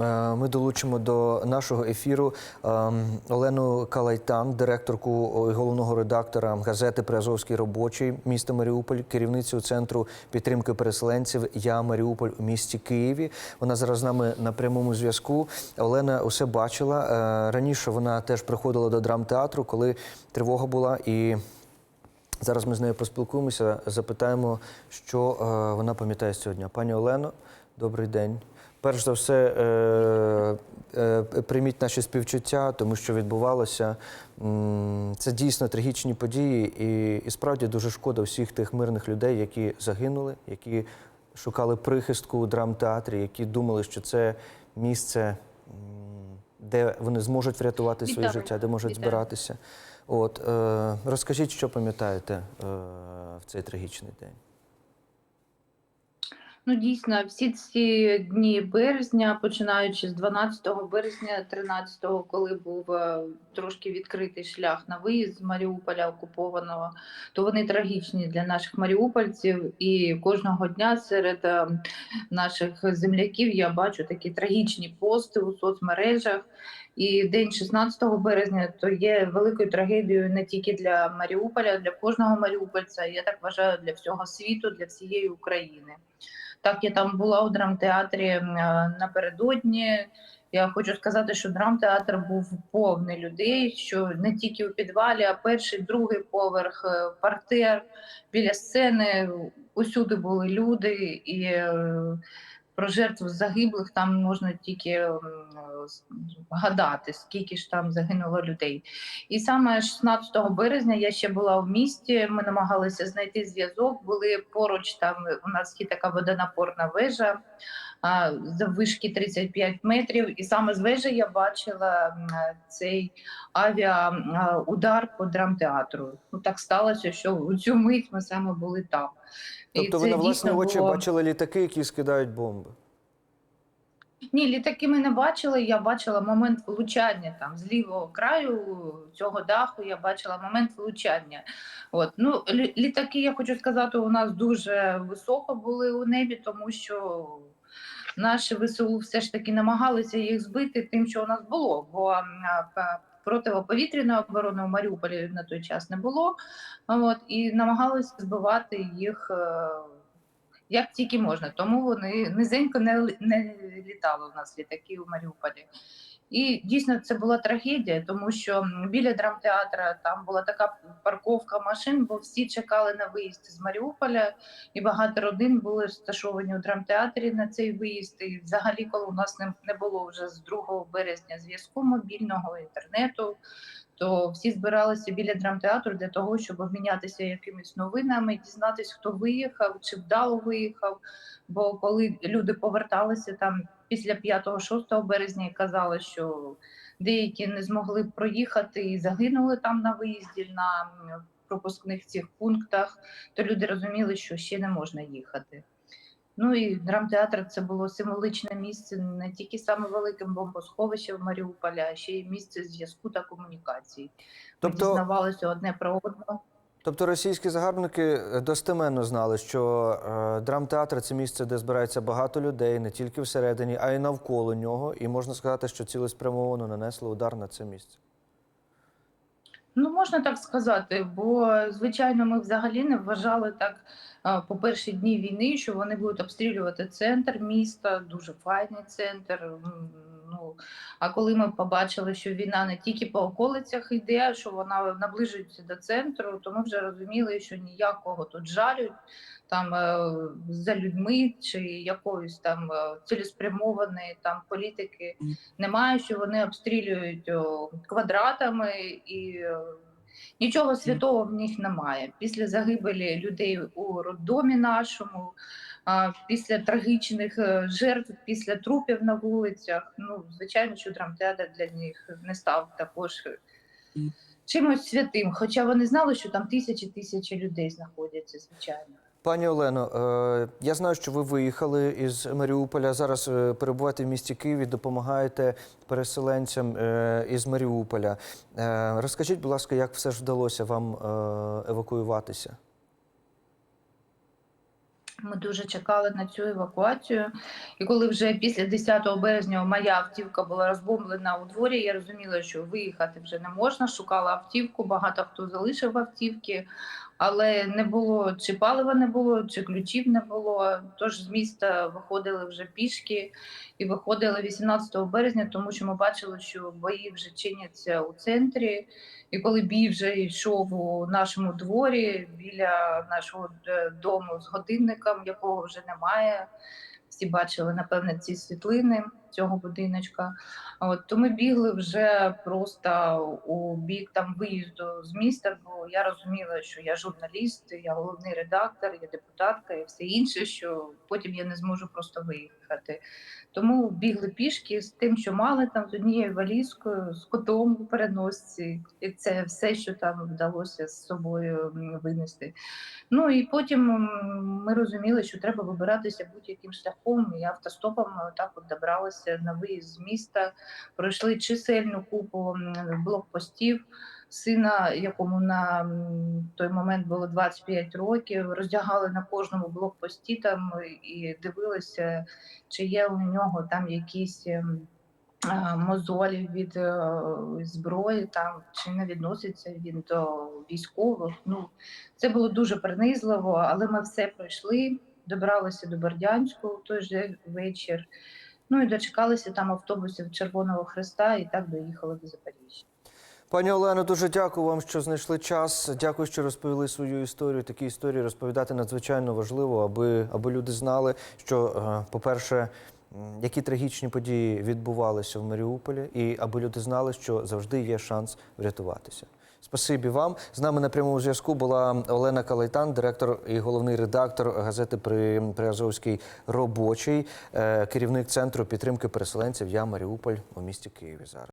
Е, Ми долучимо до нашого ефіру ем, Олену Калайтан, директорку головного редактора газети Приазовський робочий міста Маріуполь, керівницю центру підтримки переселенців Я Маріуполь у місті Києві. Вона зараз з нами на прямому зв'язку. Олена усе бачила. Е, Раніше вона теж приходила до драмтеатру, коли тривога була і. Зараз ми з нею поспілкуємося, запитаємо, що е, вона пам'ятає дня. Пані Олено, добрий день. Перш за все, е, е, прийміть наші співчуття, тому що відбувалося. Це дійсно трагічні події, і, і справді дуже шкода всіх тих мирних людей, які загинули, які шукали прихистку у драмтеатрі, які думали, що це місце, де вони зможуть врятувати своє життя, де можуть збиратися. От е, розкажіть, що пам'ятаєте е, в цей трагічний день. Ну, дійсно, всі ці дні березня, починаючи з 12 березня, 13-го, коли був е, трошки відкритий шлях на виїзд з Маріуполя окупованого, то вони трагічні для наших маріупольців. І кожного дня серед е, наших земляків я бачу такі трагічні пости у соцмережах. І день 16 березня то є великою трагедією не тільки для Маріуполя, для кожного маріупольця. Я так вважаю для всього світу, для всієї України. Так, я там була у драмтеатрі е, напередодні. Я хочу сказати, що драмтеатр був повний людей, що не тільки у підвалі, а перший, другий поверх, е, партер біля сцени. Усюди були люди, і е, про жертв загиблих там можна тільки гадати, скільки ж там загинуло людей. І саме 16 березня я ще була в місті. Ми намагалися знайти зв'язок. Були поруч там. У нас є така водонапорна вежа а, заввишки 35 метрів. І саме з вежі я бачила цей авіаудар по драмтеатру. Ну так сталося, що у цю мить ми саме були там. І Тобто ви на власні очі було- бачили літаки, які скидають бомби. Ні, літаки ми не бачили. Я бачила момент влучання там з лівого краю цього даху. Я бачила момент влучання. От ну літаки, я хочу сказати, у нас дуже високо були у небі, тому що наші ВСУ все ж таки намагалися їх збити тим, що у нас було. Бо противоповітряної оборони в Маріуполі на той час не було. От і намагалися збивати їх. Як тільки можна, тому вони низенько не, не літали у нас літаки у Маріуполі. І дійсно це була трагедія, тому що біля драмтеатра там була така парковка машин, бо всі чекали на виїзд з Маріуполя, і багато родин були розташовані у драмтеатрі на цей виїзд. І взагалі, коли у нас не, не було вже з 2 березня зв'язку мобільного інтернету, то всі збиралися біля драмтеатру для того, щоб обмінятися якимись новинами, дізнатися, хто виїхав, чи вдало виїхав. Бо коли люди поверталися там після 5-6 березня і казали, що деякі не змогли проїхати і загинули там на виїзді на пропускних цих пунктах, то люди розуміли, що ще не можна їхати. Ну і драмтеатр це було символичне місце не тільки саме великим бомбосховищем Маріуполя, а ще й місце зв'язку та комунікації. Ми Тобто- дізнавалися одне про одного. Тобто російські загарбники достеменно знали, що е, драмтеатр це місце, де збирається багато людей, не тільки всередині, а й навколо нього. І можна сказати, що цілеспрямовано нанесли удар на це місце. Ну, можна так сказати, бо звичайно, ми взагалі не вважали так по перші дні війни, що вони будуть обстрілювати центр міста, дуже файний центр. Ну а коли ми побачили, що війна не тільки по околицях йде, що вона наближується до центру, то ми вже розуміли, що ніякого тут жалю там е, за людьми чи якоїсь там е, цілеспрямованої там політики немає, що вони обстрілюють квадратами і е, нічого святого в них немає. Після загибелі людей у роддомі нашому, після трагічних е, жертв, після трупів на вулицях. Ну, звичайно, що драмтеатр для них не став також е, чимось святим. Хоча вони знали, що там тисячі тисячі людей знаходяться, звичайно. Пані Олено, е, я знаю, що ви виїхали із Маріуполя. Зараз перебуваєте в місті Києві, допомагаєте переселенцям із Маріуполя. Розкажіть, будь ласка, як все ж вдалося вам евакуюватися? Ми дуже чекали на цю евакуацію. І коли вже після 10 березня моя автівка була розбомблена у дворі, я розуміла, що виїхати вже не можна. Шукала автівку, багато хто залишив автівки, але не було чи палива не було, чи ключів не було. Тож з міста виходили вже пішки і виходили 18 березня, тому що ми бачили, що бої вже чиняться у центрі. І коли бій вже йшов у нашому дворі біля нашого е, дому з годинником, якого вже немає. Всі бачили, напевне, ці світлини цього будиночка. От, то ми бігли вже просто у бік там виїзду з міста, бо я розуміла, що я журналіст, я головний редактор, я депутатка і все інше, що потім я не зможу просто виїхати. Тому бігли пішки з тим, що мали там з однією валізкою, з котом у переносці, і це все, що там вдалося з собою винести. Ну і потім ми розуміли, що треба вибиратися будь-яким шляхом. І автостопом ми отак от добралися на виїзд з міста, пройшли чисельну купу блокпостів. Сина, якому на той момент було 25 років, роздягали на кожному блокпості там і дивилися, чи є у нього там якісь ем, мозолі від е, зброї, там чи не відноситься він до військових. Ну це було дуже принизливо, але ми все пройшли, добралися до Бердянську в той же вечір. Ну і дочекалися там автобусів Червоного Христа, і так доїхали до Запоріжжя. Пані Олено, дуже дякую вам, що знайшли час. Дякую, що розповіли свою історію. Такі історії розповідати надзвичайно важливо, аби, аби люди знали, що, е, по-перше, які трагічні події відбувалися в Маріуполі, і аби люди знали, що завжди є шанс врятуватися. Спасибі вам. З нами на прямому зв'язку була Олена Калайтан, директор і головний редактор газети «При- Приазовський робочий, е, керівник центру підтримки переселенців Я Маріуполь у місті Києві зараз.